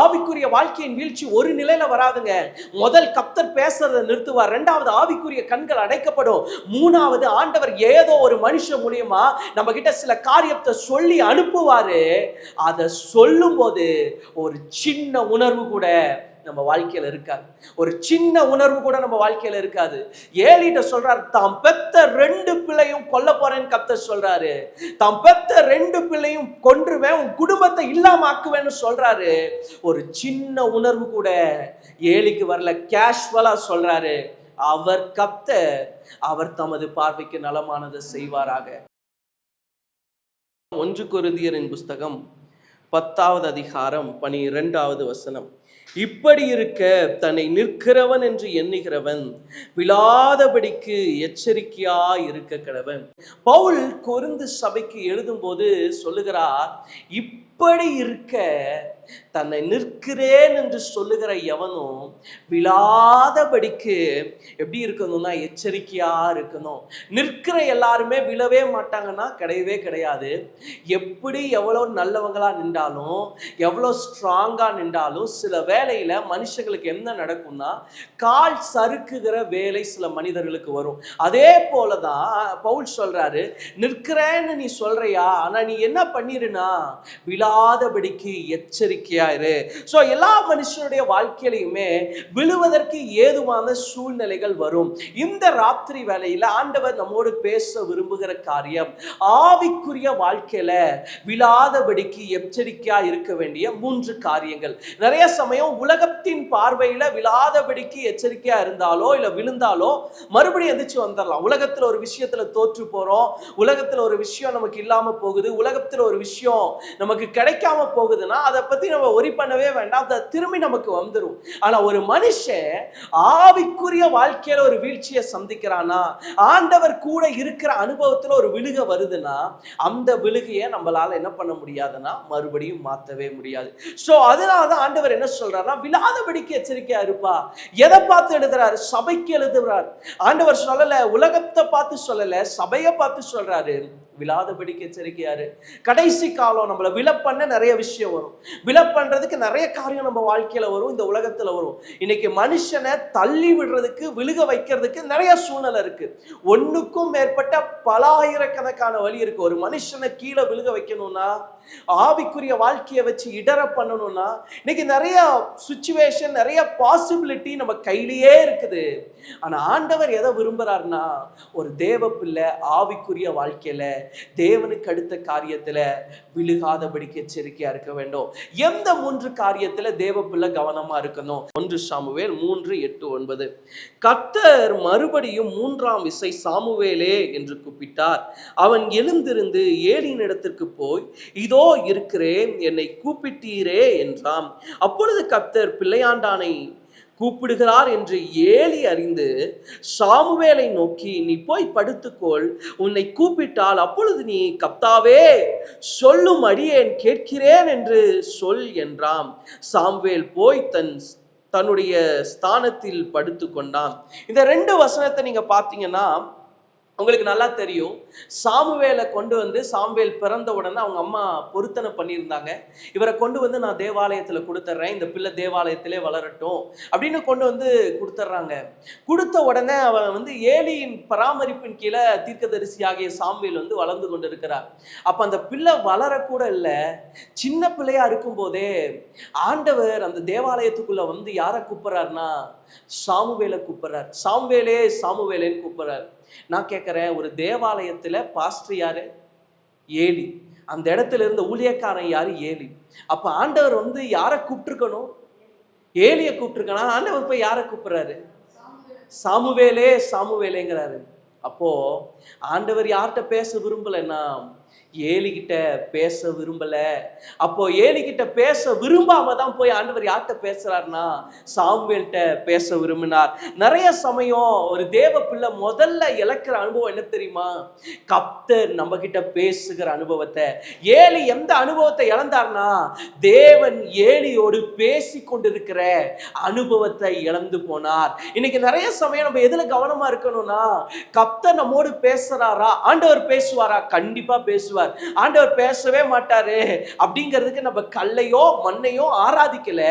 ஆவிக்குரிய வாழ்க்கையின் வீழ்ச்சி ஒரு நிலையில வராதுங்க. முதல் கப்தர் பேசுறதை நிறுத்துவார். ரெண்டாவது ஆவிக்குரிய கண்கள் அடைக்கப்படும். மூணாவது ஆண்டவர் ஏதோ ஒரு மனுஷன் மூலியமா நம்ம கிட்ட சில காரியத்தை சொல்லி அனுப்புவாரு. அதை சொல்லும் போது ஒரு சின்ன உணர்வு கூட நம்ம வாழ்க்கையில இருக்காது. ஒரு சின்ன உணர்வு கூட நம்ம வாழ்க்கையில இருக்காது. ஏலிட்ட சொல்றாரு தாம் பெத்த ரெண்டு பிள்ளையும் கொல்ல போறேன்னு கத்த சொல்றாரு. தாம் பெத்த ரெண்டு பிள்ளையும் கொன்றுவேன் உன் குடும்பத்தை இல்லாம ஆக்குவேன்னு சொல்றாரு. ஒரு சின்ன உணர்வு கூட ஏலிக்கு வரல கேஷுவலா சொல்றாரு. அவர் கத்த அவர் தமது பார்வைக்கு நலமானதை செய்வாராக. ஒன்று குருந்தியரின் புஸ்தகம் பத்தாவது அதிகாரம் பனிரெண்டாவது வசனம். இப்படி இருக்க தன்னை நிற்கிறவன் என்று எண்ணுகிறவன் விழாதபடிக்கு எச்சரிக்கையா இருக்க கடவன். பவுல் கொருந்து சபைக்கு எழுதும்போது சொல்லுகிறார் இப்படி இருக்க தன்னை நிற்கிறேன் என்று சொல்லுகிற எவனும் விழாதபடிக்கு எப்படி இருக்கணும்னா எச்சரிக்கையா இருக்கணும். நிற்கிற எல்லாருமே விழவே மாட்டாங்கன்னா கிடையவே கிடையாது. எப்படி எவ்வளோ நல்லவங்களா நின்றாலும் எவ்வளோ ஸ்ட்ராங்கா நின்றாலும் சில வேலையில மனுஷங்களுக்கு என்ன நடக்கும்னா கால் சறுக்குகிற வேலை சில மனிதர்களுக்கு வரும். அதே போலதான் பவுல் சொல்றாரு நிற்கிறேன்னு நீ சொல்றியா? ஆனா நீ என்ன பண்ணிருனா விழாதபடிக்கு எச்சரிக்கை இரு ஸோ எல்லா மனுஷனுடைய வாழ்க்கையிலையுமே விழுவதற்கு ஏதுவான சூழ்நிலைகள் வரும். இந்த ராத்திரி வேலையில ஆண்டவர் நம்மோடு பேச விரும்புகிற காரியம் ஆவிக்குரிய வாழ்க்கையில விழாதபடிக்கு எச்சரிக்கையா இருக்க வேண்டிய மூன்று காரியங்கள். நிறைய சமயம் உலகத்தின் பார்வையில விழாதபடிக்கு எச்சரிக்கையா இருந்தாலோ இல்ல விழுந்தாலோ மறுபடியும் எந்திரிச்சு வந்துடலாம் உலகத்துல ஒரு விஷயத்துல தோற்று போறோம். உலகத்துல ஒரு விஷயம் நமக்கு இல்லாம போகுது. உலகத்துல ஒரு விஷயம் நமக்கு கிடைக்காம போகுதுன்னா அதை பத்தி நம்ம ஒரி பண்ணவே வேண்டாம். அதை திரும்பி நமக்கு வந்துடும் ஆனா ஒரு மனுஷன் ஆவிக்குரிய வாழ்க்கையில ஒரு வீழ்ச்சியை சந்திக்கிறானா? ஆண்டவர் கூட இருக்கிற அனுபவத்துல ஒரு விழுக வருதுன்னா அந்த விழுகையை நம்மளால என்ன பண்ண முடியாதுன்னா மறுபடியும் மாத்தவே முடியாது. சோ அதனால தான் ஆண்டவர் என்ன சொல்றாருன்னா விழாதபடிக்கு எச்சரிக்கையா இருப்பா. எதை பார்த்து எழுதுறாரு? சபைக்கு எழுதுகிறார் ஆண்டவர் சொல்லல உலகத்தை பார்த்து சொல்லலை சபையை பார்த்து சொல்றாரு. விழாதபடிக்கு எச்சரிக்கையாரு கடைசி காலம் நம்மளை விழ பண்ண நிறைய விஷயம் வரும். விழப்பண்றதுக்கு நிறைய காரியம் நம்ம வாழ்க்கையில வரும் இந்த உலகத்துல வரும். இன்னைக்கு மனுஷனை தள்ளி விடுறதுக்கு விழுக வைக்கிறதுக்கு நிறைய சூழ்நிலை இருக்கு. ஒண்ணுக்கும் மேற்பட்ட பல ஆயிரக்கணக்கான வழி இருக்கு. ஒரு மனுஷனை கீழே விழுக வைக்கணும்னா ஆவிக்குரிய வாழ்க்கையை வச்சு இடர பண்ணணும்னா இன்னைக்கு நிறைய சுச்சுவேஷன் நிறைய பாசிபிலிட்டி நம்ம கையிலேயே இருக்குது. ஆனா ஆண்டவர் எதை விரும்புறாருன்னா ஒரு தேவ பிள்ளை ஆவிக்குரிய வாழ்க்கையில தேவனுக்கு அடுத்த காரியத்துல விழுகாதபடிக்கு எச்சரிக்கையா இருக்க வேண்டும். எந்த மூன்று காரியத்துல தேவ பிள்ளை கவனமா இருக்கணும்? ஒன்று சாமுவேல் மூன்று எட்டு ஒன்பது. கத்தர் மறுபடியும் மூன்றாம் விசை சாமுவேலே என்று கூப்பிட்டார். அவன் எழுந்திருந்து ஏலியின் இடத்திற்கு போய் இதோ இருக்கிறேன் என்னை கூப்பிட்டீரே என்றான். அப்பொழுது கப்தர் பிள்ளையாண்டானை கூப்பிடுகிறார் என்று ஏலி அறிந்து சாமுவேலை நோக்கி நீ போய் படுத்துக்கொள் உன்னை கூப்பிட்டால் அப்பொழுது நீ கப்தாவே சொல்லும் அடியேன் கேட்கிறேன் என்று சொல் என்றாம் சாமுவேல் போய் தன் தன்னுடைய ஸ்தானத்தில் படுத்து கொண்டான் இந்த ரெண்டு வசனத்தை நீங்க பார்த்தீங்கன்னா உங்களுக்கு நல்லா தெரியும். சாமுவேலை கொண்டு வந்து சாமுவேல் பிறந்த உடனே அவங்க அம்மா பொருத்தனை பண்ணியிருந்தாங்க. இவரை கொண்டு வந்து நான் தேவாலயத்தில் கொடுத்துட்றேன் இந்த பிள்ளை தேவாலயத்திலே வளரட்டும் அப்படின்னு கொண்டு வந்து கொடுத்துட்றாங்க கொடுத்த உடனே அவன் வந்து ஏலியின் பராமரிப்பின் கீழே தீர்க்கதரிசி ஆகிய சாமுவேல் வந்து வளர்ந்து கொண்டு இருக்கிறார் அப்போ அந்த பிள்ளை வளரக்கூட இல்லை. சின்ன பிள்ளையாக இருக்கும்போதே ஆண்டவர் அந்த தேவாலயத்துக்குள்ளே வந்து யாரை கூப்பிட்றாருன்னா சாமுவேலை கூப்பிட்றார். சாமுவேலே சாமுவேலேன்னு கூப்பிட்றாரு. நான் கேட்குறேன் ஒரு தேவாலயத்தில் பாஸ்டர் யார்? ஏலி. அந்த இடத்துல இருந்த ஊழியக்காரன் யார்? ஏலி. அப்போ ஆண்டவர் வந்து யாரை கூப்பிட்டுருக்கணும்? ஏலியை கூப்பிட்டுருக்கணும் ஆண்டவர் இப்போ யாரை கூப்பிட்றாரு? சாமுவேலே சாமுவேலேங்கிறாரு. அப்போ ஆண்டவர் யார்கிட்ட பேச விரும்பலைன்னா ஏலிகிட்ட பேச விரும்பல. அப்போ ஏலிகிட்ட பேச விரும்பாம தான் போய் ஆண்டவர் யார்கிட்ட பேசுறாருன்னா சாம்வேல்கிட்ட பேச விரும்பினார். நிறைய சமயம் ஒரு தேவ பிள்ளை முதல்ல இழக்கிற அனுபவம் என்ன தெரியுமா? கப்தர் நம்ம கிட்ட பேசுகிற அனுபவத்தை. ஏலி எந்த அனுபவத்தை இழந்தார்னா தேவன் ஏலியோடு பேசி கொண்டிருக்கிற அனுபவத்தை இழந்து போனார். இன்னைக்கு நிறைய சமயம் நம்ம எதுல கவனமா இருக்கணும்னா கப்தர் நம்மோடு பேசுறாரா ஆண்டவர் பேசுவாரா? கண்டிப்பா பேச பேசுவார். ஆண்டவர் பேசவே மாட்டாரு. அப்படிங்கிறதுக்கு நம்ம கல்லையோ மண்ணையோ ஆராதிக்கல.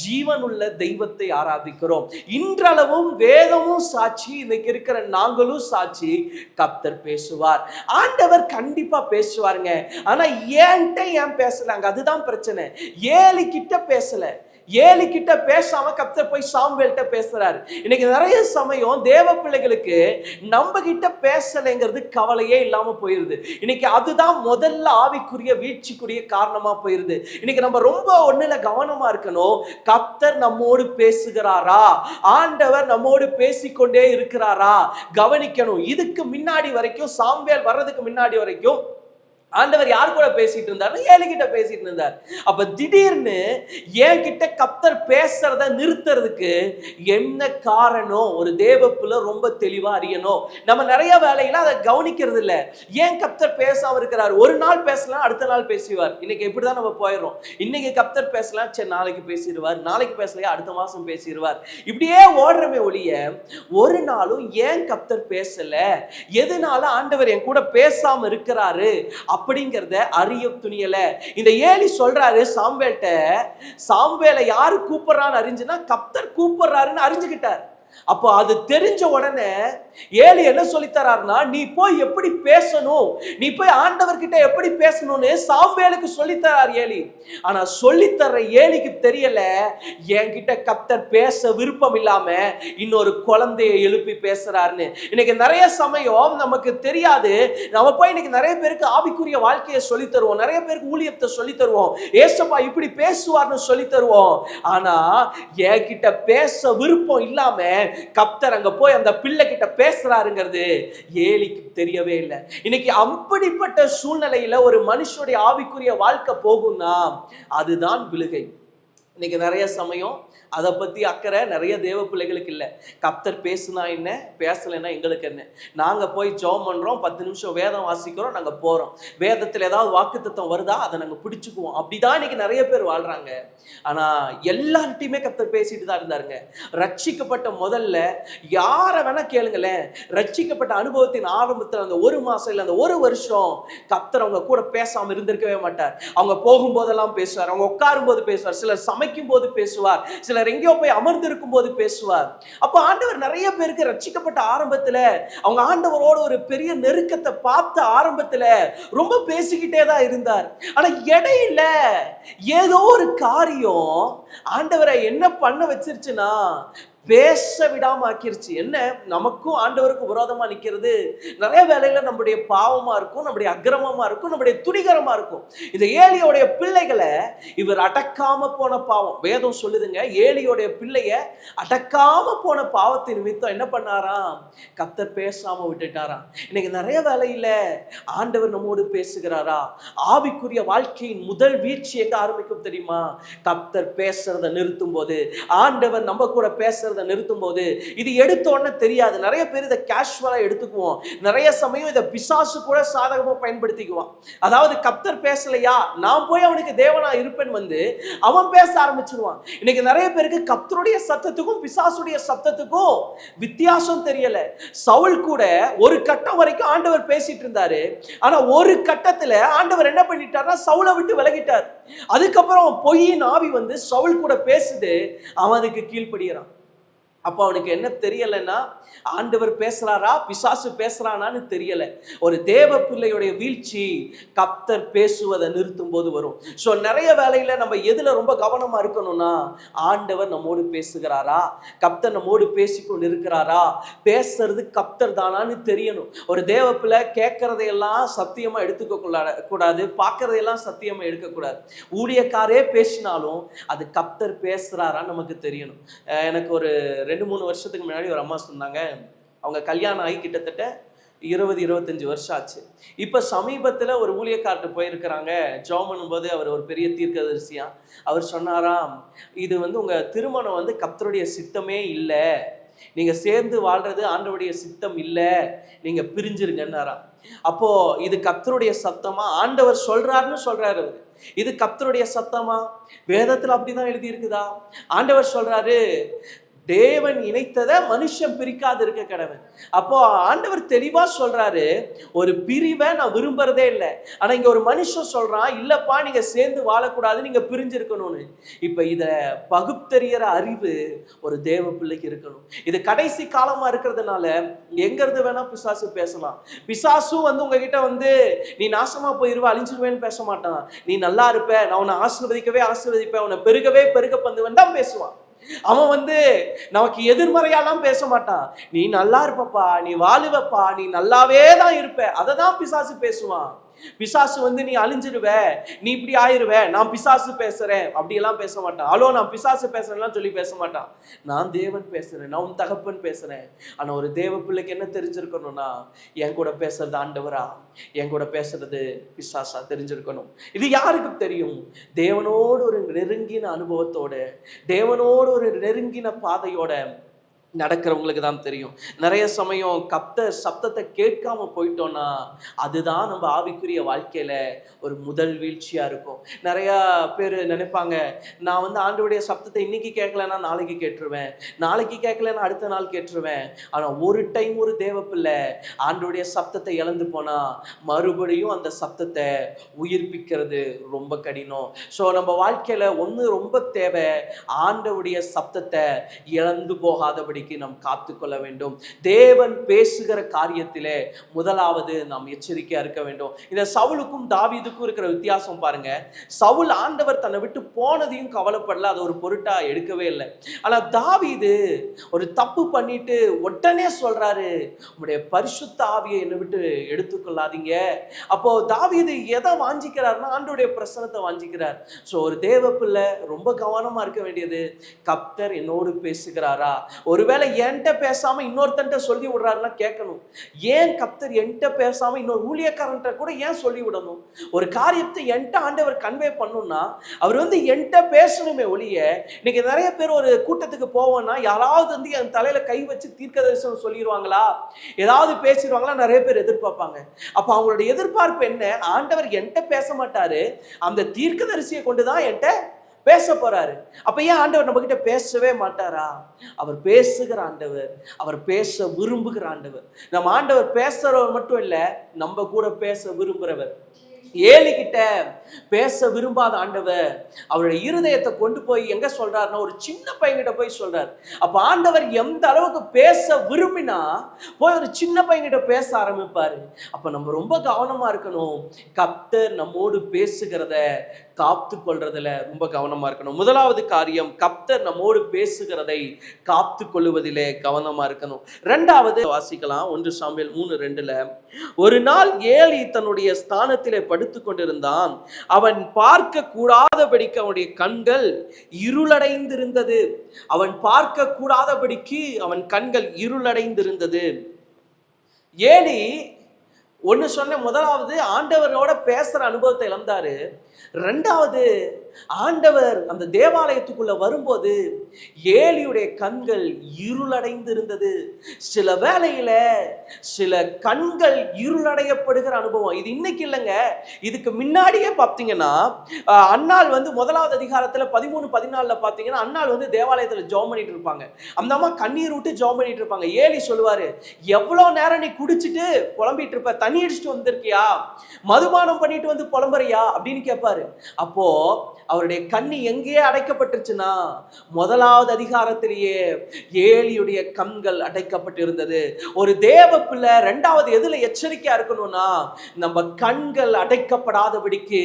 ஜீவனுள்ள தெய்வத்தை ஆராதிக்கிறோம். இன்றளவும் வேதமும் சாட்சி இன்னைக்கு இருக்கிற நாங்களும் சாட்சி கப்தர் பேசுவார். ஆண்டவர் கண்டிப்பா பேசுவாருங்க. ஆனா ஏன்ட்ட ஏன் பேசலாங்க? அதுதான் பிரச்சனை. ஏழு கிட்ட பேசல. ஏழு கிட்ட பேசாம கப்தர் போய் சாம்வேல்கிட்ட பேசுறாரு. இன்னைக்கு நிறைய சமயம் தேவ பிள்ளைகளுக்கு நம்ம கிட்ட பேசலைங்கிறது கவலையே இல்லாம போயிருது. இன்னைக்கு அதுதான் முதல்ல ஆவிக்குரிய வீழ்ச்சிக்குரிய காரணமா போயிருது. இன்னைக்கு நம்ம ரொம்ப ஒண்ணுல கவனமா இருக்கணும். கப்தர் நம்மோடு பேசுகிறாரா? ஆண்டவர் நம்மோடு பேசிக்கொண்டே இருக்கிறாரா? கவனிக்கணும். இதுக்கு முன்னாடி வரைக்கும் சாம்வேல் வர்றதுக்கு முன்னாடி வரைக்கும் ஆண்டவர் யார் கூட பேசிட்டு இருந்தார் ஏழு கிட்ட பேசிட்டு இருந்தார். அப்ப திடீர்னு ஏன் கிட்ட கப்தர் பேசுறத நிறுத்துறதுக்கு என்ன காரணம்? ஒரு தேவப்புல ரொம்ப தெளிவா அறியணும். நம்ம நிறைய வேலையில அதை கவனிக்கிறது இல்ல ஏன் கப்தர் பேசாம இருக்கிறார்? ஒரு நாள் பேசலாம் அடுத்த நாள் பேசுவார். இன்னைக்கு எப்படிதான் நம்ம போயிடுறோம். இன்னைக்கு கப்தர் பேசலாம் சரி நாளைக்கு பேசிடுவார். நாளைக்கு பேசலையா? அடுத்த மாசம் பேசிடுவார். இப்படியே ஓடுறமே ஒழிய ஒரு நாளும் ஏன் கப்தர் பேசல? எதனால ஆண்டவர் என் கூட பேசாம இருக்கிறாரு? அப்படிங்கிறத அறிய துணியல. இந்த ஏலி சொல்றாரு சாம்பேல்ட்ட சாம்வேலை யாரு கூப்பிடுறான்னு அறிஞ்சுன்னா கப்தர் கூப்பிடுறாருன்னு அறிஞ்சுக்கிட்டார் அப்போ அது தெரிஞ்ச உடனே ஏழு என்ன சொல்லித்தரார்னா நீ போய் எப்படி பேசணும்? நீ போய் ஆண்டவர்கிட்ட எப்படி பேசணும்னு சாம்பேலுக்கு சொல்லித்தரார் ஏலி. ஆனா சொல்லித்தர ஏலிக்கு தெரியல. என்கிட்ட கப்தர் பேச விருப்பம் இல்லாம இன்னொரு குழந்தைய எழுப்பி பேசுறாருன்னு. இன்னைக்கு நிறைய சமயம் நமக்கு தெரியாது. நம்ம போய் இன்னைக்கு நிறைய பேருக்கு ஆவிக்குரிய வாழ்க்கையை சொல்லி தருவோம் நிறைய பேருக்கு ஊழியத்தை சொல்லி தருவோம் ஏசப்பா இப்படி பேசுவார்னு சொல்லி தருவோம் ஆனா என்கிட்ட பேச விருப்பம் இல்லாம கப்தர் அங்க போய் அந்த பிள்ளை கிட்ட பேச பேசுறாருங்கிறது ஏலிக்கு தெரியவே இல்லை. இன்னைக்கு அப்படிப்பட்ட சூழ்நிலையில ஒரு மனுஷனுடைய ஆவிக்குரிய வாழ்க்கை போகும்னா அதுதான் விழுகை. இன்னைக்கு நிறைய சமயம் அதை பற்றி அக்கறை நிறைய தேவ பிள்ளைகளுக்கு இல்லை. கப்தர் பேசுனா என்ன பேசலைன்னா எங்களுக்கு என்ன? நாங்கள் போய் ஜெபம் பண்ணுறோம் பத்து நிமிஷம் வேதம் வாசிக்கிறோம் நாங்கள் போகிறோம் வேதத்தில் ஏதாவது வாக்குத்தத்தம் வருதா அதை நாங்கள் பிடிச்சுக்குவோம். அப்படிதான் இன்னைக்கு நிறைய பேர் வாழ்கிறாங்க ஆனால் எல்லார்ட்டையுமே கப்தர் பேசிட்டு தான் இருந்தாருங்க. ரட்சிக்கப்பட்ட முதல்ல யாரை வேணால் கேளுங்களேன். ரட்சிக்கப்பட்ட அனுபவத்தின் ஆரம்பத்தில் அந்த ஒரு மாதம் இல்லை அந்த ஒரு வருஷம் கப்தர் அவங்க கூட பேசாமல் இருந்திருக்கவே மாட்டார். அவங்க போகும்போதெல்லாம் பேசுவார் அவங்க உட்காரும்போது பேசுவார். சிலர் சமைக்கும் போது பேசுவார். சிலர் எங்கேயோ போய் அமர்ந்திருக்கும் போது பேசுவார். அப்போ ஆண்டவர் நிறைய பேருக்கு ரட்சிக்கப்பட்ட ஆரம்பத்துல அவங்க ஆண்டவரோட ஒரு பெரிய நெருக்கத்தை பார்த்த ஆரம்பத்துல ரொம்ப பேசிக்கிட்டே தான் இருந்தார். ஆனா இடையில ஏதோ ஒரு காரியம் ஆண்டவரை என்ன பண்ண வச்சிருச்சுன்னா பேச விடாமல் ஆக்கிருச்சு என்ன? நமக்கும் ஆண்டவருக்கும் விரோதமாக நிற்கிறது நிறைய வேலையில் நம்முடைய பாவமாக இருக்கும் நம்முடைய அக்கிரமமாக இருக்கும் நம்முடைய துணிகரமாக இருக்கும். இந்த ஏலியோடைய பிள்ளைகளை இவர் அடக்காமல் போன பாவம். வேதம் சொல்லுதுங்க ஏலியோடைய பிள்ளைய அடக்காமல் போன பாவத்தின் நிமித்தம் என்ன பண்ணாராம்? கத்தர் பேசாமல் விட்டுட்டாராம். இன்னைக்கு நிறைய வேலையில் ஆண்டவர் நம்மோடு பேசுகிறாரா? ஆவிக்குரிய வாழ்க்கையின் முதல் வீழ்ச்சி எங்கே ஆரம்பிக்கும் தெரியுமா? கத்தர் பேசுறதை நிறுத்தும் போது ஆண்டவர் நம்ம கூட பேசுறத நிறுத்தும் போது இது எடுத்த உடனே தெரியாது. நிறைய பேர் இதை கேஷுவலாக எடுத்துக்குவோம். நிறைய சமயம் இதை பிசாசு கூட சாதகமா பயன்படுத்திக்குவான். அதாவது கத்தர் பேசலையா? நான் போய் அவனுக்கு தேவனா இருப்பேன் வந்து அவன் பேச ஆரம்பிச்சிருவான். இன்னைக்கு நிறைய பேருக்கு கத்தருடைய சத்தத்துக்கும் பிசாசுடைய சத்தத்துக்கும் வித்தியாசம் தெரியல. சவுல் கூட ஒரு கட்டம் வரைக்கும் ஆண்டவர் பேசிட்டு இருந்தாரு. ஆனா ஒரு கட்டத்துல ஆண்டவர் என்ன பண்ணிட்டார்னா சவுளை விட்டு விலகிட்டார். அதுக்கப்புறம் பொய்யின் ஆவி வந்து சவுல் கூட பேசுது அவன் அதுக்கு கீழ்ப்படுகிறான். அப்போ அவனுக்கு என்ன தெரியலைன்னா ஆண்டவர் பேசுகிறாரா பிசாசு பேசுகிறானான்னு தெரியலை. ஒரு தேவ பிள்ளையுடைய வீழ்ச்சி கப்தர் பேசுவதை நிறுத்தும் போது வரும். ஸோ நிறைய வேலையில் நம்ம எதில் ரொம்ப கவனமாக இருக்கணும்னா ஆண்டவர் நம்மோடு பேசுகிறாரா? கப்தர் நம்மோடு பேசிக்கொண்டு இருக்கிறாரா? பேசுறது கப்தர் தானான்னு தெரியணும். ஒரு தேவ பிள்ளை கேட்கறதையெல்லாம் சத்தியமாக எடுத்துக்க கூடாது. பார்க்குறதையெல்லாம் சத்தியமாக எடுக்கக்கூடாது. ஊழியக்காரே பேசினாலும் அது கப்தர் பேசுகிறாரான்னு நமக்கு தெரியணும். எனக்கு ஒரு ரெண்டு மூணு வருஷத்துக்கு முன்னாடி ஒரு அம்மா சொன்னாங்க அவங்க கல்யாணம் ஆகி கிட்டத்தட்ட இருபது இருபத்தஞ்சி வருஷம் ஆச்சு. இப்போ சமீபத்தில் ஒரு ஊழியக்கார்ட்டு போயிருக்கிறாங்க ஜெபம் பண்ணும்போது அவர் ஒரு பெரிய தீர்க்கதரிசியாக அவர் சொன்னாராம் இது வந்து உங்கள் திருமணம் வந்து கத்தருடைய சித்தமே இல்லை. நீங்கள் சேர்ந்து வாழ்றது ஆண்டவருடைய சித்தம் இல்லை. நீங்கள் பிரிஞ்சிருங்கன்னாராம். அப்போ இது கத்தருடைய சத்தமா? ஆண்டவர் சொல்றாருன்னு சொல்றாரு அவர். இது கத்தருடைய சத்தமா? வேதத்தில் அப்படிதான் எழுதி இருக்குதா ஆண்டவர் சொல்றாரு தேவன் இணைத்ததை மனுஷன் பிரிக்காது இருக்க கடவன் அப்போ ஆண்டவர் தெளிவா சொல்றாரு ஒரு பிரிவை நான் விரும்புறதே இல்லை. ஆனா இங்க ஒரு மனுஷன் சொல்றான் இல்லப்பா நீங்க சேர்ந்து வாழக்கூடாது நீங்க பிரிஞ்சிருக்கணும்னு. இப்ப இத பகுத்தறியற அறிவு ஒரு தேவ பிள்ளைக்கு இருக்கணும். இது கடைசி காலமா இருக்கிறதுனால எங்க இருந்து வேணா பிசாசு பேசலாம். பிசாசும் வந்து உங்ககிட்ட வந்து நீ நாசமா போயிருவ அழிஞ்சிருவேன்னு பேச மாட்டான். நீ நல்லா இருப்ப நான் உன்னை ஆசிர்வதிக்கவே ஆசிர்வதிப்பேன் உன்னை பெருகவே பெருக பண்ணுவேன் தான் பேசுவான். அவன் வந்து நமக்கு எதிர்மறையாலாம் பேச மாட்டான். நீ நல்லா இருப்பப்பா நீ வாழுவப்பா நீ நல்லாவே தான் இருப்ப. அதை தான் பிசாசு பேசுவான். பிசாசு வந்து நீ அழிஞ்சிருவ நீ இப்படி ஆயிருவ நான் பிசாசு பேசுறேன். அப்படியெல்லாம் பேச மாட்டான். ஹலோ நான் பிசாசு பேசுறேன்லாம் சொல்லி பேச மாட்டான். நான் தேவன் பேசுறேன் நான் உன் தகப்பன் பேசுறேன். ஆனா ஒரு தேவ பிள்ளைக்கு என்ன தெரிஞ்சிருக்கணும்னா என் கூட பேசுறது ஆண்டவரா? என் கூட பேசுறது பிசாசா? தெரிஞ்சிருக்கணும். இது யாருக்கு தெரியும்? தேவனோடு ஒரு நெருங்கின அனுபவத்தோட தேவனோடு ஒரு நெருங்கின பாதையோட நடக்கிறவங்களுக்கு தான் தெரியும். நிறைய சமயம் கத்த சப்தத்தை கேட்காம போயிட்டோம்னா அதுதான் நம்ம ஆவிக்குரிய வாழ்க்கையில ஒரு முதல் வீழ்ச்சியா இருக்கும். நிறைய பேர் நினைப்பாங்க நான் வந்து ஆண்டவருடைய சப்தத்தை இன்னைக்கு கேட்கலன்னா நாளைக்கு கேட்டுருவேன். நாளைக்கு கேட்கலன்னா அடுத்த நாள் கேட்டுருவேன். ஆனா ஒரு டைம் ஒரு தேவ பிள்ளை சப்தத்தை இழந்து போனா மறுபடியும் அந்த சப்தத்தை உயிர்ப்பிக்கிறது ரொம்ப கடினம். ஸோ நம்ம வாழ்க்கையில ஒன்று ரொம்ப தேவை ஆண்டவுடைய சப்தத்தை இழந்து போகாதபடி போகாதபடிக்கு நாம் காத்து கொள்ள வேண்டும். தேவன் பேசுகிற காரியத்திலே முதலாவது நாம் எச்சரிக்கையா இருக்க வேண்டும். இந்த சவுலுக்கும் தாவீதுக்கும் இருக்கிற வித்தியாசம் பாருங்க. சவுல் ஆண்டவர் தன்னை விட்டு போனதையும் கவலைப்படல அதை ஒரு பொருட்டா எடுக்கவே இல்லை. ஆனா தாவீது ஒரு தப்பு பண்ணிட்டு உடனே சொல்றாரு உங்களுடைய பரிசுத்த ஆவியை என்னை விட்டு எடுத்துக்கொள்ளாதீங்க. அப்போ தாவீது எதை வாஞ்சிக்கிறார்னா ஆண்டோடைய பிரசனத்தை வாஞ்சிக்கிறார். ஸோ ஒரு தேவ பிள்ளை ரொம்ப கவனமா இருக்க வேண்டியது கப்தர் என்னோடு பேசுகிறாரா? ஒரு ஒருவேளை என்கிட்ட பேசாம இன்னொருத்தன்ட்ட சொல்லி விடுறாருன்னா கேட்கணும். ஏன் கப்தர் என்கிட்ட பேசாம இன்னொரு ஊழியக்காரன்ட்ட கூட ஏன் சொல்லி விடணும்? ஒரு காரியத்தை என்கிட்ட ஆண்டவர் கன்வே பண்ணும்னா அவர் வந்து என்கிட்ட பேசணுமே ஒழிய இன்னைக்கு நிறைய பேர் ஒரு கூட்டத்துக்கு போவோம்னா யாராவது வந்து என் தலையில கை வச்சு தீர்க்க தரிசனம் சொல்லிடுவாங்களா ஏதாவது பேசிடுவாங்களா நிறைய பேர் எதிர்பார்ப்பாங்க. அப்ப அவங்களோட எதிர்பார்ப்பு என்ன? ஆண்டவர் என்கிட்ட பேச மாட்டாரு. அந்த தீர்க்கதரிசியை கொண்டு தான் என்கிட்ட பேச போறாரு அப்ப ஏன் ஆண்டவர் நம்ம கிட்ட பேசவே மாட்டாரா? அவர் பேசுகிற ஆண்டவர் அவர் பேச விரும்புகிற ஆண்டவர். நம்ம ஆண்டவர் பேசுறவர் மட்டும் இல்ல நம்ம கூட பேச விரும்புறவர். ஏழு கிட்ட பேச விரும்பாத ஆண்டவர் அவருடைய இருதயத்தை கொண்டு போய் எங்க சொல்றாருன்னா ஒரு சின்ன பையன்கிட்ட போய் சொல்றாரு. அப்ப ஆண்டவர் எந்த அளவுக்கு பேச விரும்பினா போய் ஒரு சின்ன பையன்கிட்ட பேச ஆரம்பிப்பாரு. அப்ப நம்ம ரொம்ப கவனமா இருக்கணும். கப்தர் நம்மோடு பேசுகிறத காத்து கொள்றதுல ரொம்ப கவனமா இருக்கணும். முதலாவது காரியம் கப்தர் நம்மோடு பேசுகிறதை காத்து கொள்ளுவதிலே கவனமா இருக்கணும். ரெண்டாவது வாசிக்கலாம். ஒன்று சாமியல் மூணு ரெண்டுல ஒரு நாள் ஏலி தன்னுடைய ஸ்தானத்திலே படுத்து கொண்டிருந்தான் அவன் பார்க்க கூடாதபடிக்கு அவனுடைய கண்கள் இருளடைந்திருந்தது. அவன் பார்க்க கூடாதபடிக்கு அவன் கண்கள் இருளடைந்திருந்தது. ஏலி ஒன்று சொன்ன முதலாவது ஆண்டவரோட பேசுகிற அனுபவத்தை இழந்தாரு. ரெண்டாவது ஆண்டவர் அந்த தேவாலயத்துக்குள்ள வரும்போது ஏலியுடைய கண்கள் இருளடைந்து இருந்தது சில வேளையில சில கண்கள் இருளடையப்படுகிற அனுபவம். இது இன்னைக்கு இல்லைங்க. இதுக்கு முன்னாடியே பார்த்தீங்கன்னா அஹ், அன்னாள் வந்து முதலாவது அதிகாரத்துல பதிமூணு பதினாலுல பார்த்தீங்கன்னா அன்னாள் வந்து தேவாலயத்துல ஜெபம் பண்ணிட்டு இருப்பாங்க. அந்த அம்மா கண்ணீர் விட்டு ஜெபம் பண்ணிட்டு இருப்பாங்க. ஏலி சொல்லுவாரு எவ்வளோ நேரம் நீ குடிச்சிட்டு புலம்பிட்டு இருப்ப? தண்ணி அடிச்சுட்டு வந்திருக்கியா? மதுபானம் பண்ணிட்டு வந்து புலம்புறியா? அப்படின்னு கேட்பாரு அப்போ அவருடைய கண்ணி எங்கேயே அடைக்கப்பட்டுருச்சுன்னா முதலாவது அதிகாரத்திலேயே ஏலியுடைய கண்கள் அடைக்கப்பட்டிருந்தது. ஒரு தேவ பிள்ளை ரெண்டாவது எதுல எச்சரிக்கையா இருக்கணும்னா நம்ம கண்கள் அடைக்கப்படாதபடிக்கு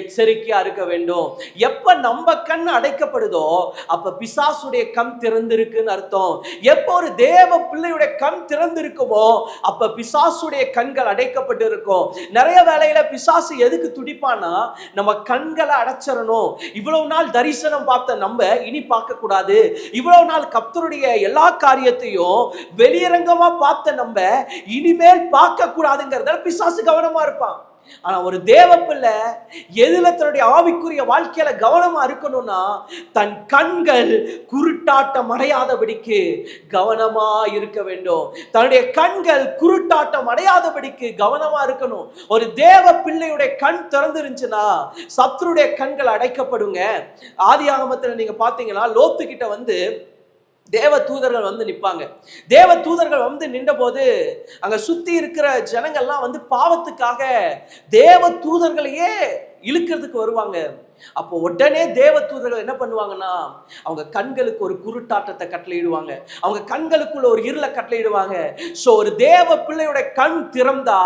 எச்சரிக்கையா இருக்க வேண்டும். எப்ப நம்ம கண் அடைக்கப்படுதோ அப்ப பிசாசுடைய கண் திறந்திருக்குன்னு அர்த்தம். எப்போ ஒரு தேவ பிள்ளையுடைய கண் திறந்திருக்குமோ அப்ப பிசாசுடைய கண்கள் அடைக்கப்பட்டு இருக்கும் நிறைய வேலையில பிசாசு எதுக்கு துடிப்பானா நம்ம கண்களை அடைச்சிடணும் இவ்வளவு நாள் தரிசனம் பார்த்த நம்ம இனி பார்க்க கூடாது இவ்வளவு நாள் கப்தருடைய எல்லா காரியத்தையும் வெளியரங்கமா பார்த்த நம்ம இனிமேல் பார்க்க பிசாசு கவனமா இருப்பான். ஆனா ஒரு தேவ பிள்ளை எதுல தன்னுடைய ஆவிக்குரிய வாழ்க்கையில கவனமா இருக்கணும்னா தன் கண்கள் குருட்டாட்டம் அடையாதபடிக்கு கவனமா இருக்க வேண்டும். தன்னுடைய கண்கள் குருட்டாட்டம் அடையாதபடிக்கு கவனமா இருக்கணும். ஒரு தேவ பிள்ளையுடைய கண் திறந்துருந்துச்சுன்னா சத்ருடைய கண்கள் அடைக்கப்படுங்க. ஆதி ஆகமத்தில் நீங்க பார்த்தீங்கன்னா லோத்துக்கிட்ட வந்து தேவ தூதர்கள் வந்து நிற்பாங்க. தேவ தூதர்கள் வந்து நின்றபோது அங்கே சுற்றி இருக்கிற ஜனங்கள்லாம் வந்து பாவத்துக்காக தேவ தூதர்களையே இழுக்கிறதுக்கு வருவாங்க. அப்போ உடனே தேவ தூதர்கள் என்ன பண்ணுவாங்கன்னா அவங்க கண்களுக்கு ஒரு குருட்டாட்டத்தை கட்டளையிடுவாங்க. அவங்க கண்களுக்குள்ள ஒரு இருளை கட்டளையிடுவாங்க. ஸோ ஒரு தேவ பிள்ளையுடைய கண் திறந்தா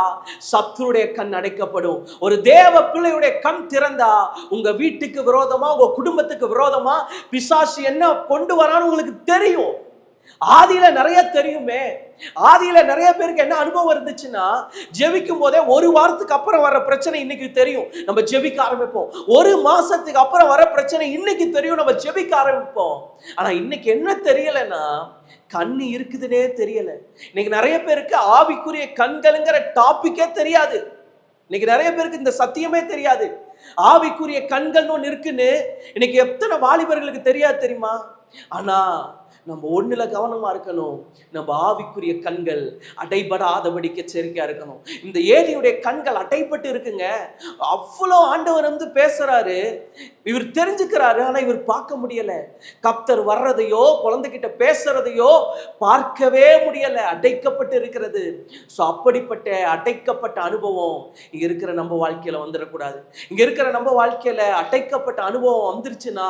சத்துருடைய கண் அடைக்கப்படும். ஒரு தேவ பிள்ளையுடைய கண் திறந்தா உங்க வீட்டுக்கு விரோதமா உங்க குடும்பத்துக்கு விரோதமா பிசாசு என்ன கொண்டு வரான்னு உங்களுக்கு தெரியும். ஆதியில நிறைய தெரியுமே. ஆதியில நிறைய பேருக்கு என்ன அனுபவம் இருந்துச்சுன்னா ஜெபிக்கும் போதே ஒரு வாரத்துக்கு அப்புறம் வர பிரச்சனை இன்னைக்கு தெரியும். நம்ம ஜெபிக்க ஆரம்பிப்போம். ஒரு மாசத்துக்கு அப்புறம் வர பிரச்சனை இன்னைக்கு தெரியும். நம்ம ஜெபிக்க ஆரம்பிப்போம். ஆனா இன்னைக்கு என்ன தெரியலைன்னா கண்ணு இருக்குதுன்னே தெரியல. இன்னைக்கு நிறைய பேருக்கு ஆவிக்குரிய கண்களுங்கிற டாபிக்கே தெரியாது. இன்னைக்கு நிறைய பேருக்கு இந்த சத்தியமே தெரியாது. ஆவிக்குரிய கண்கள்னு ஒன்று இருக்குன்னு இன்னைக்கு எத்தனை வாலிபர்களுக்கு தெரியாது தெரியுமா? ஆனா நம்ம ஒண்ணுல கவனமா இருக்கணும். நம்ம ஆவிக்குரிய கண்கள் அடைபடாதபடிக்கு எச்சரிக்கையா இருக்கணும். இந்த ஏலியுடைய கண்கள் அடைப்பட்டு இருக்குங்க. அவ்வளோ ஆண்டவர் வந்து பேசுறாரு. இவர் தெரிஞ்சுக்கிறாரு ஆனா இவர் பார்க்க முடியல. கப்தர் வர்றதையோ குழந்தைகிட்ட பேசுறதையோ பார்க்கவே முடியல. அடைக்கப்பட்டு இருக்கிறது. ஸோ அப்படிப்பட்ட அடைக்கப்பட்ட அனுபவம் இங்க இருக்கிற நம்ம வாழ்க்கையில வந்துடக்கூடாது. இங்க இருக்கிற நம்ம வாழ்க்கையில அடைக்கப்பட்ட அனுபவம் வந்துருச்சுன்னா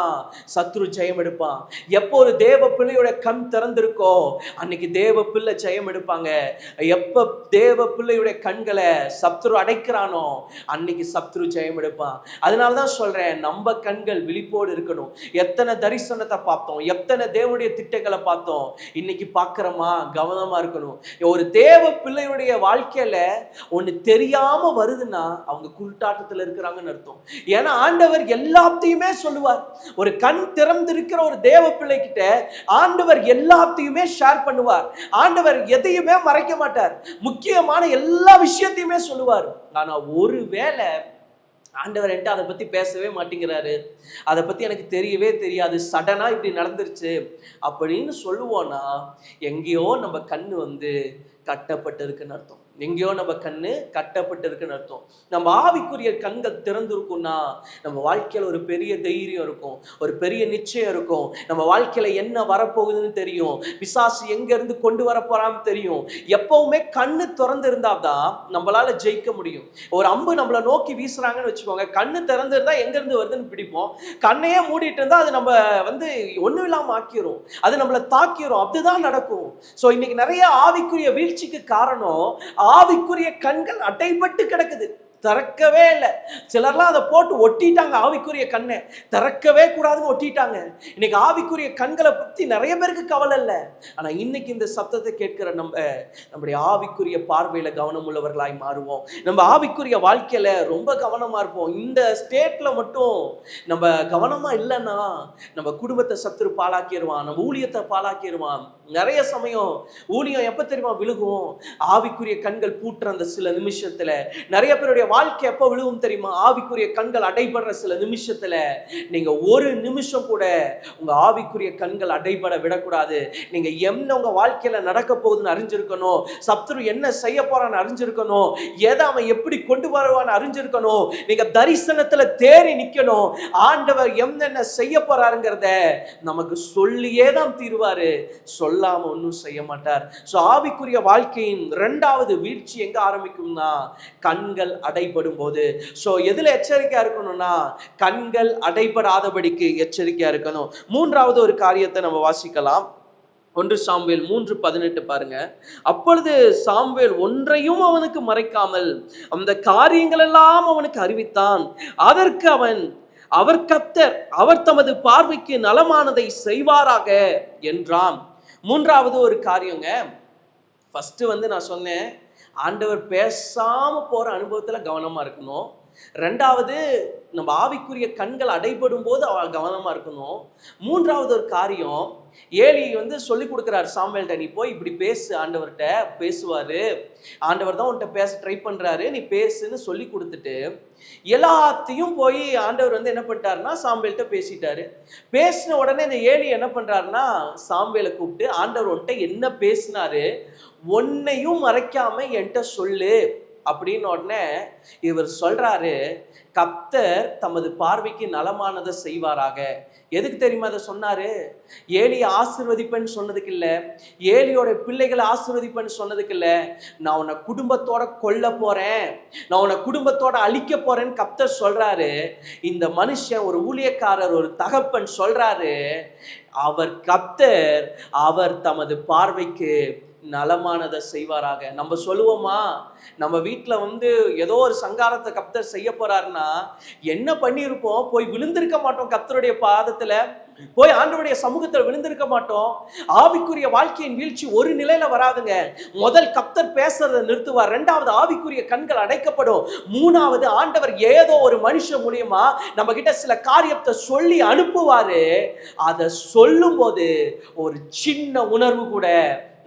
சத்ரு ஜெயம் எடுப்பான். எப்போ ஒரு தேவ பிள்ளையோட கண் திறந்திருக்கோ அன்னைக்கு தேவ பிள்ளை ஜெயம் எடுப்பாங்க. எப்போ தேவ பிள்ளையுடைய கண்களை சத்ரு அடைக்கிறானோ அன்னைக்கு சத்ரு ஜெயம் எடுப்பான். அதனால தான் சொல்கிறேன் நம்ம கண்கள் விழிப்போடு இருக்கணும். எத்தனை தரிசனத்தை பார்த்தோம் எத்தனை தேவனுடைய திட்டங்களை பார்த்தோம் இன்னைக்கு பார்க்குறோமா கவனமாக இருக்கணும். ஒரு தேவ பிள்ளையுடைய வாழ்க்கையில் ஒன்று தெரியாமல் வருதுன்னா அவங்க குருட்டாட்டத்தில் இருக்கிறாங்கன்னு அர்த்தம். ஏன்னா ஆண்டவர் எல்லாத்தையுமே சொல்லுவார். ஒரு கண் திறந்திருக்கிற ஒரு தேவ பிள்ளை கிட்ட ஆண்டவர் எல்லாத்தையுமே ஷேர் பண்ணுவார். ஆண்டவர் எதையுமே மறைக்க மாட்டார். முக்கியமான எல்லா விஷயத்தையுமே சொல்லுவார். ஆனா ஒருவேளை ஆண்டவர் என்கிட்ட அதை பற்றி பேசவே மாட்டேங்கிறாரு. அதை பற்றி எனக்கு தெரியவே தெரியாது. சடனாக இப்படி நடந்துருச்சு. அப்படின்னு சொல்லுவோன்னா எங்கேயோ நம்ம கண்ணு வந்து கட்டப்பட்டிருக்குன்னு அர்த்தம். எங்கேயோ நம்ம கண்ணு கட்டப்பட்டிருக்குன்னு அர்த்தம். நம்ம ஆவிக்குரிய கண்கள் திறந்திருக்கும்னா நம்ம வாழ்க்கையில் ஒரு பெரிய தைரியம் இருக்கும் ஒரு பெரிய நிச்சயம் இருக்கும். நம்ம வாழ்க்கையில் என்ன வரப்போகுதுன்னு தெரியும். பிசாசு எங்கேருந்து கொண்டு வரப்போறான்னு தெரியும். எப்பவுமே கண்ணு திறந்து இருந்தாதான் நம்மளால் ஜெயிக்க முடியும். ஒரு அம்பு நம்மளை நோக்கி வீசுறாங்கன்னு வச்சுக்கோங்க. கண்ணு திறந்துருந்தா எங்கேருந்து வருதுன்னு பிடிப்போம். கண்ணையே மூடிட்டு இருந்தால் அது நம்ம வந்து ஒன்றும் இல்லாமல் ஆக்கிரும். அது நம்மளை தாக்கிரும். அப்படிதான் நடக்கும். ஸோ இன்னைக்கு நிறைய ஆவிக்குரிய வீழ்ச்சிக்கு காரணம் ஆவிக்குரிய கண்கள் அடைபட்டு கிடக்குது. திறக்கவே இல்லை. சிலர்லாம் அதை போட்டு ஒட்டிட்டாங்க ஆவிக்குரிய கண்ணை. திறக்கவே கூடாதுன்னு ஒட்டிட்டாங்க. இன்னைக்கு ஆவிக்குரிய கண்களை பற்றி நிறைய பேருக்கு கவலை இல்லை. ஆனால் இன்னைக்கு இந்த சத்தத்தை கேட்கிற நம்ம நம்முடைய ஆவிக்குரிய பார்வையில் கவனம் உள்ளவர்களாய் மாறுவோம். நம்ம ஆவிக்குரிய வாழ்க்கையில் ரொம்ப கவனமாக இருப்போம். இந்த ஸ்டேட்டில் மட்டும் நம்ம கவனமாக இல்லைன்னா நம்ம குடும்பத்தை சத்துரு பாழாக்கிடுவான் நம்ம ஊழியத்தை பாழாக்கிடுவான் நிறைய சமயம் ஊழியம் எப்போ தெரியுமா விழுகும்? ஆவிக்குரிய கண்கள் பூட்டுற அந்த சில நிமிஷத்தில். நிறைய பேருடைய வாழ்க்கை எப்போ விழுகும் தெரியுமா? ஆவிக்குரிய கண்கள் அடைபடுற சில நிமிஷத்தில். நீங்கள் ஒரு நிமிஷம் கூட உங்கள் ஆவிக்குரிய கண்கள் அடைபட விடக்கூடாது. நீங்கள் என்ன உங்கள் வாழ்க்கையில் நடக்க போகுதுன்னு அறிஞ்சிருக்கணும்? சத்ரு என்ன செய்ய போகிறான்னு அறிஞ்சிருக்கணும்? எதை அவன் எப்படி கொண்டு வருவான்னு அறிஞ்சிருக்கணும்? நீங்கள் தரிசனத்தில் தேறி நிற்கணும் ஆண்டவர் என்னென்ன செய்ய போகிறாருங்கிறத நமக்கு சொல்லியே தான் தீருவாரு சொல்லாம ஒன்றும் செய்ய மாட்டார். ஸோ ஆவிக்குரிய வாழ்க்கையின் ரெண்டாவது வீழ்ச்சி எங்க ஆரம்பிக்கும்னா கண்கள் அடைபடும் போது ஸோ எதுல எச்சரிக்கையா இருக்கணும்னா கண்கள் அடைபடாதபடிக்கு எச்சரிக்கையா இருக்கணும். மூன்றாவது ஒரு காரியத்தை நம்ம வாசிக்கலாம். ஒன்று சாம்வேல் மூன்று பதினெட்டு பாருங்க. அப்பொழுது சாம்வேல் ஒன்றையும் அவனுக்கு மறைக்காமல் அந்த காரியங்கள் எல்லாம் அவனுக்கு அறிவித்தான். அதற்கு அவன் அவர் கத்தர் அவர் தமது பார்வைக்கு நலமானதை செய்வாராக என்றான். மூன்றாவது ஒரு காரியங்க. ஃபஸ்ட்டு வந்து நான் சொன்னேன் ஆண்டவர் பேசாமல் போகிற அனுபவத்தில் கவனமாக இருக்கணும். ரெண்டாவது நம்ம ஆவிக்குரிய கண்கள் அடைபடும் போது அவ கவனமாக இருக்கணும். மூன்றாவது ஒரு காரியம் ஏலி வந்து சொல்லி கொடுக்குறாரு சாமுவேல்கிட்ட நீ போய் இப்படி பேசு ஆண்டவர்கிட்ட பேசுவார். ஆண்டவர் தான் உன்கிட்ட பேச ட்ரை பண்ணுறாரு நீ பேசுன்னு சொல்லி கொடுத்துட்டு எல்லாத்தையும் போய் ஆண்டவர் வந்து என்ன பண்ணிட்டாருன்னா சாம்பேல்கிட்ட பேசிட்டாரு. பேசின உடனே இந்த ஏலி என்ன பண்ணுறாருன்னா சாம்பேலை கூப்பிட்டு ஆண்டவர் உன்கிட்ட என்ன பேசினாரு ஒன்னையும் மறைக்காம என்கிட்ட சொல்லு. அப்படின்னு உடனே இவர் சொல்றாரு கப்தர் தமது பார்வைக்கு நலமானதை செய்வாராக. எதுக்கு தெரியுமா அதை சொன்னாரு? ஏலியை ஆசிர்வதிப்பேன்னு சொன்னதுக்கு இல்லை ஏலியோட பிள்ளைகளை ஆசிர்வதிப்பேன்னு சொன்னதுக்கு இல்லை. நான் உன்னை குடும்பத்தோட கொல்ல போறேன் நான் உன்னை குடும்பத்தோட அழிக்க போறேன்னு கப்தர் சொல்றாரு. இந்த மனுஷன் ஒரு ஊழியக்காரர் ஒரு தகப்பன் சொல்றாரு அவர் கப்தர் அவர் தமது பார்வைக்கு நலமானதை செய்வாராக. நம்ம சொல்லுவோமா நம்ம வீட்டில் வந்து ஏதோ ஒரு சங்காரத்தை கப்தர் செய்ய போறாருன்னா என்ன பண்ணியிருப்போம்? போய் விழுந்திருக்க மாட்டோம் கப்தருடைய பாதத்தில். போய் ஆண்டவருடைய சமூகத்தில் விழுந்திருக்க மாட்டோம். ஆவிக்குரிய வாழ்க்கையின் வீழ்ச்சி ஒரு நிலையில வராதுங்க. முதல் கப்தர் பேசுறதை நிறுத்துவார். ரெண்டாவது ஆவிக்குரிய கண்கள் அடைக்கப்படும். மூணாவது ஆண்டவர் ஏதோ ஒரு மனுஷன் மூலியமா நம்ம கிட்ட சில காரியத்தை சொல்லி அனுப்புவாரு. அதை சொல்லும்போது ஒரு சின்ன உணர்வு கூட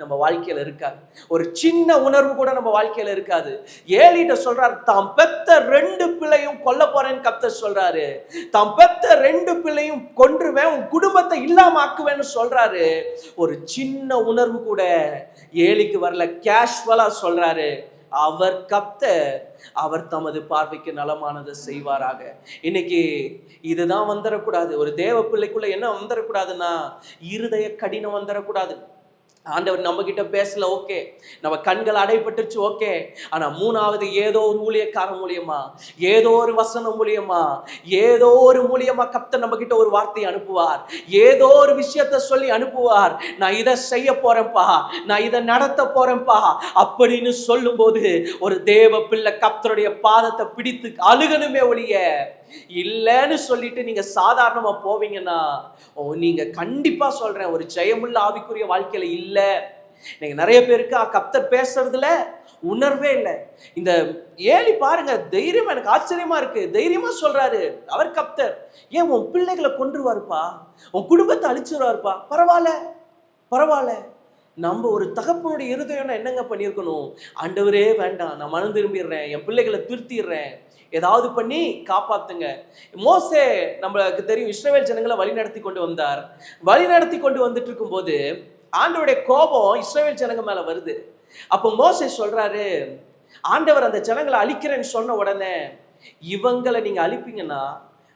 நம்ம வாழ்க்கையில இருக்காது. ஒரு சின்ன உணர்வு கூட நம்ம வாழ்க்கையில இருக்காது. ஏலிட்ட சொல்றாரு தாம் பெத்த ரெண்டு பிள்ளையும் கொல்ல போறேன்னு கத்த சொல்றாரு. தாம் பெத்த ரெண்டு பிள்ளையும் கொன்றுவேன் உன் குடும்பத்தை இல்லாம ஆக்குவேன்னு சொல்றாரு. ஒரு சின்ன உணர்வு கூட ஏலிக்கு வரல கேஷுவலா சொல்றாரு. அவர் கப்த அவர் தமது பார்வைக்கு நலமானதை செய்வாராக. இன்னைக்கு இதுதான் வந்துடக்கூடாது ஒரு தேவ பிள்ளைக்குள்ள என்ன வந்துடக்கூடாதுன்னா இருதய கடினம் வந்துடக்கூடாது ஆண்டவர் நம்ம கிட்ட பேசல ஓகே. நம்ம கண்கள் அடைபட்டுருச்சு ஓகே. ஆனா மூணாவது ஏதோ ஒரு ஊழியக்காரன் மூலியமா ஏதோ ஒரு வசனம் மூலியமா ஏதோ ஒரு மூலியமா கப்த நம்ம கிட்ட ஒரு வார்த்தையை அனுப்புவார். ஏதோ ஒரு விஷயத்த சொல்லி அனுப்புவார். நான் இதை செய்ய போறேன்ப்பா நான் இதை நடத்த போறேன்ப்பா அப்படின்னு சொல்லும்போது ஒரு தேவ பிள்ளை கப்தருடைய பாதத்தை பிடித்து அழுகணுமே ஒழிய இல்லைன்னு சொல்லிட்டு நீங்க சாதாரணமா போவீங்கன்னா ஓ, நீங்க கண்டிப்பா சொல்றேன் ஒரு ஜெயமுள்ள ஆவிக்குரிய வாழ்க்கையில இல்லை. நீங்க நிறைய பேருக்கு கப்தர் பேசுறதுல உணர்வே இல்லை. இந்த ஏலி பாருங்க தைரியம் எனக்கு ஆச்சரியமா இருக்கு. தைரியமா சொல்றாரு அவர் கப்தர் ஏன் உன் பிள்ளைகளை கொன்றுவாருப்பா? உன் குடும்பத்தை அழிச்சிருவாருப்பா? பரவாயில்ல பரவாயில்ல. நம்ம ஒரு தகப்பனுடைய இருதயம்னா என்னங்க பண்ணியிருக்கணும்? ஆண்டவரே வேண்டாம். நான் மனம் திரும்பிடுறேன். என் பிள்ளைகளை திருத்திடுறேன். ஏதாவது பண்ணி காப்பாத்துங்க. மோசே நம்மளுக்கு தெரியும் இஸ்ரவேல் ஜனங்களை வழி நடத்தி கொண்டு வந்தார். வழி நடத்தி கொண்டு வந்துட்டு இருக்கும்போது ஆண்டவருடைய கோபம் இஸ்ரவேல் ஜனங்க மேல வருது. அப்போ மோசே சொல்றாரு ஆண்டவர் அந்த ஜனங்களை அழிக்கிறேன்னு சொன்ன உடனே இவங்களை நீங்க அழிப்பீங்கன்னா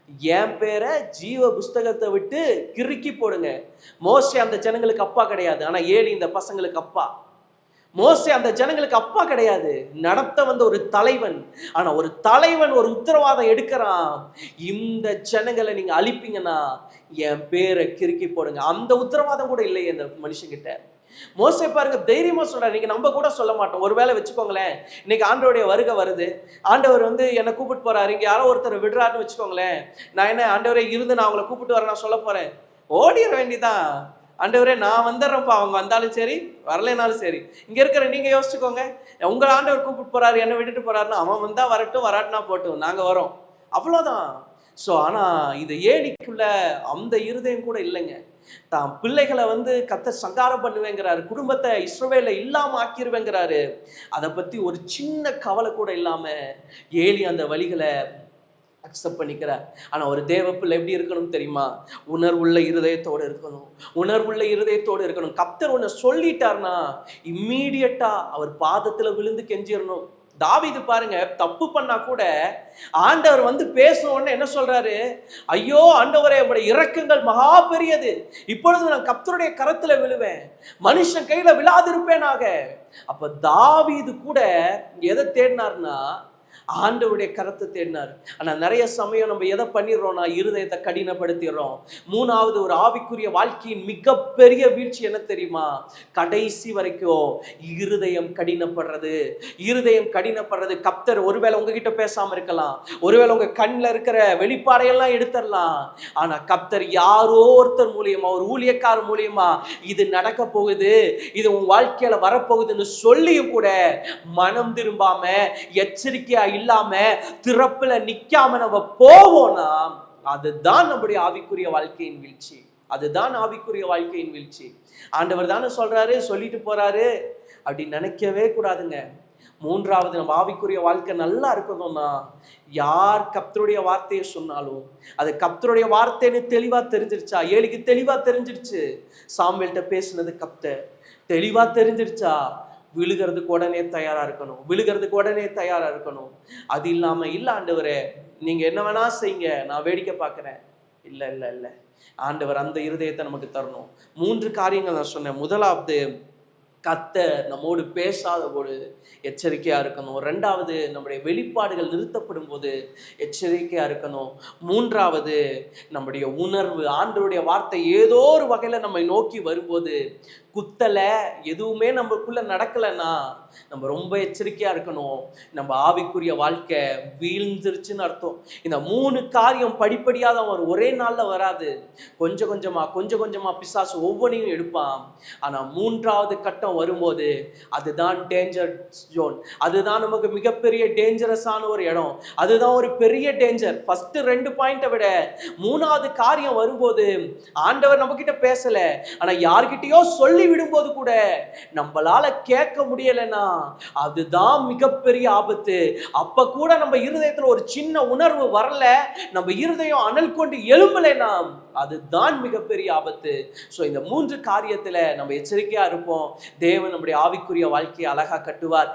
என் பேரை ஜீவ புஸ்தகத்தை விட்டு கிறுக்கி போடுங்க. மோஸ்ட்லி அந்த ஜனங்களுக்கு அப்பா கிடையாது. ஆனால் ஏலி இந்த பசங்களுக்கு அப்பா. மோஸ்ட்லி அந்த ஜனங்களுக்கு அப்பா கிடையாது. நடத்த வந்த ஒரு தலைவன். ஆனால் ஒரு தலைவன் ஒரு உத்தரவாதம் எடுக்கிறான். இந்த ஜனங்களை நீங்கள் அழிப்பீங்கன்னா என் பேரை கிறுக்கி போடுங்க. அந்த உத்தரவாதம் கூட இல்லையே இந்த மனுஷங்கிட்ட. மோசை பாருங்க தைரியமா சொல்றாரு. நீங்க நம்ம கூட சொல்ல மாட்டோம். ஒருவேளை வச்சுக்கோங்களேன் இன்னைக்கு ஆண்டவருடைய வருகை வருது. ஆண்டவர் வந்து என்னை கூப்பிட்டு போறாரு. இங்க யாரோ ஒருத்தர் விடுறாருன்னு வச்சுக்கோங்களேன். நான் என்ன ஆண்டவரே இருந்து நான் அவங்கள கூப்பிட்டு வரேன் நான் சொல்ல போறேன். ஓடிட வேண்டிதான். ஆண்டவரே நான் வந்துடுறேன்ப்பா. அவங்க வந்தாலும் சரி வரலைனாலும் சரி. இங்க இருக்கிற நீங்க யோசிச்சுக்கோங்க. உங்க ஆண்டவர் கூப்பிட்டு போறாரு என்ன விட்டுட்டு போறாருன்னா அவன் வந்தா வரட்டும் வராட்டினா போட்டும். நாங்க வரோம். அவ்வளோதான் ஸோ ஆனால் இது ஏலிக்குள்ள அந்த இருதயம் கூட இல்லைங்க? தான் பிள்ளைகளை வந்து கத்த சங்காரம் பண்ணுவேங்கிறாரு குடும்பத்தை இஸ்ரோவேல இல்லாம ஆக்கிருவேங்கிறாரு. அதை பத்தி ஒரு சின்ன கவலை கூட இல்லாம ஏலி அந்த வழிகளை அக்செப்ட் பண்ணிக்கிறார். ஆனால் ஒரு தேவ பிள்ளை எப்படி இருக்கணும் தெரியுமா? உணர்வுள்ள இருதயத்தோடு இருக்கணும். உணர்வுள்ள இருதயத்தோடு இருக்கணும். கப்தர் ஒன்று சொல்லிட்டார்னா இம்மீடியட்டாக அவர் பாதத்தில் விழுந்து கெஞ்சிடணும் தாவீது பாருங்க தப்பு பண்ணா கூட ஆண்டவர் வந்து பேசணும்னு என்ன சொல்றாரு? ஐயோ ஆண்டவரே உடைய இறக்கங்கள் மகா பெரியது. இப்பொழுது நான் கப்தருடைய கரத்துல விழுவேன். மனுஷன் கையில விழாதிருப்பேனாக. அப்ப தாவிது கூட எதை தேடினார்னா ஆண்டவுடைய கரத்தை தேடினார். ஆனால் நிறைய சமயம் நம்ம எதை பண்ணிடுறோம்னா இருதயத்தை கடினப்படுத்திடுறோம். மூணாவது ஒரு ஆவிக்குரிய வாழ்க்கையின் மிகப்பெரிய வீழ்ச்சி என்ன தெரியுமா? கடைசி வரைக்கும் இருதயம் கடினப்படுறது. இருதயம் கடினப்படுறது. கப்தர் ஒருவேளை உங்ககிட்ட பேசாம இருக்கலாம். ஒருவேளை உங்க கண்ணில் இருக்கிற வெளிப்பாடையெல்லாம் எடுத்துடலாம். ஆனா கப்தர் யாரோ ஒருத்தர் மூலியமா ஒரு ஊழியக்காரர் மூலியமா இது நடக்க போகுது. இது உன் வாழ்க்கையில வரப்போகுதுன்னு சொல்லியும் கூட மனம் திரும்பாம எச்சரிக்கையா இல்லாம திறப்புல நிக்காம நம்ம போவோம்னா அதுதான் நம்முடைய ஆவிக்குரிய வாழ்க்கையின் வீழ்ச்சி. அதுதான் ஆவிக்குரிய வாழ்க்கையின் வீழ்ச்சி. ஆண்டவர் தானே சொல்றாரு சொல்லிட்டு போறாரு. அப்படி நினைக்கவே கூடாதுங்க. மூன்றாவது நம்ம ஆவிக்குரிய வாழ்க்கை நல்லா இருக்கணும்னா யார் கப்தருடைய வார்த்தையை சொன்னாலும் அது கப்தருடைய வார்த்தைன்னு தெளிவா தெரிஞ்சிருச்சா? ஏழுக்கு தெளிவா தெரிஞ்சிருச்சு. சாம்பல்கிட்ட பேசுனது கப்தர் தெளிவா தெரிஞ்சிருச்சா? விழுகிறதுக்கு உடனே தயாராக இருக்கணும். விழுகிறதுக்கு உடனே தயாராக இருக்கணும். அது இல்லாமல் இல்லை ஆண்டவரே நீங்கள் என்ன வேணா செய்யுங்க நான் வேடிக்கை பார்க்குறேன். இல்லை இல்லை இல்லை. ஆண்டவர் அந்த இருதயத்தை நமக்கு தரணும். மூன்று காரியங்கள் நான் சொன்னேன். முதலாவது கத்த நம்மோடு பேசாத போது எச்சரிக்கையாக இருக்கணும். ரெண்டாவது நம்முடைய வெளிப்பாடுகள் நிறுத்தப்படும் போது எச்சரிக்கையாக இருக்கணும். மூன்றாவது நம்முடைய உணர்வு ஆண்டவருடைய வார்த்தை ஏதோ ஒரு வகையில் நம்மை நோக்கி வரும்போது குத்தலை எதுவுமே நம்மக்குள்ளே நடக்கலைன்னா நம்ம ரொம்ப எச்சரிக்கையாக இருக்கணும். நம்ம ஆவிக்குரிய வாழ்க்கை வீழ்ந்துருச்சுன்னு அர்த்தம். இந்த மூணு காரியம் படிப்படியாக தான் வரும். ஒரே நாளில் வராது. கொஞ்சம் கொஞ்சமாக கொஞ்சம் கொஞ்சமாக பிசாசு ஒவ்வொன்றையும் எடுப்பான். ஆனால் மூன்றாவது கட்டம் வரும்போது அதுதான் டேஞ்சர் ஜோன் அதுதான் நமக்கு மிகப்பெரிய டேஞ்சரஸான ஒரு இடம். அதுதான் ஒரு பெரிய டேஞ்சர் ஃபஸ்ட்டு ரெண்டு பாயிண்ட்டை விட மூணாவது காரியம் வரும்போது ஆண்டவர் நம்ம பேசலை. ஆனால் ஆனா யார்கிட்டயோ சொல்லி விடும்போது கூட நம்மளால கேட்க முடியலைன்னா அதுதான் மிகப்பெரிய ஆபத்து. அப்ப கூட நம்ம இருதயத்துல ஒரு சின்ன உணர்வு வரல நம்ம இருதயம் அனல் கொண்டு எழும்பலைன்னா அதுதான் மிகப்பெரிய ஆபத்து. ஸோ இந்த மூன்று காரியத்துல நம்ம எச்சரிக்கையா இருப்போம். தேவன் நம்முடைய ஆவிக்குரிய வாழ்க்கையை அழகா கட்டுவார்.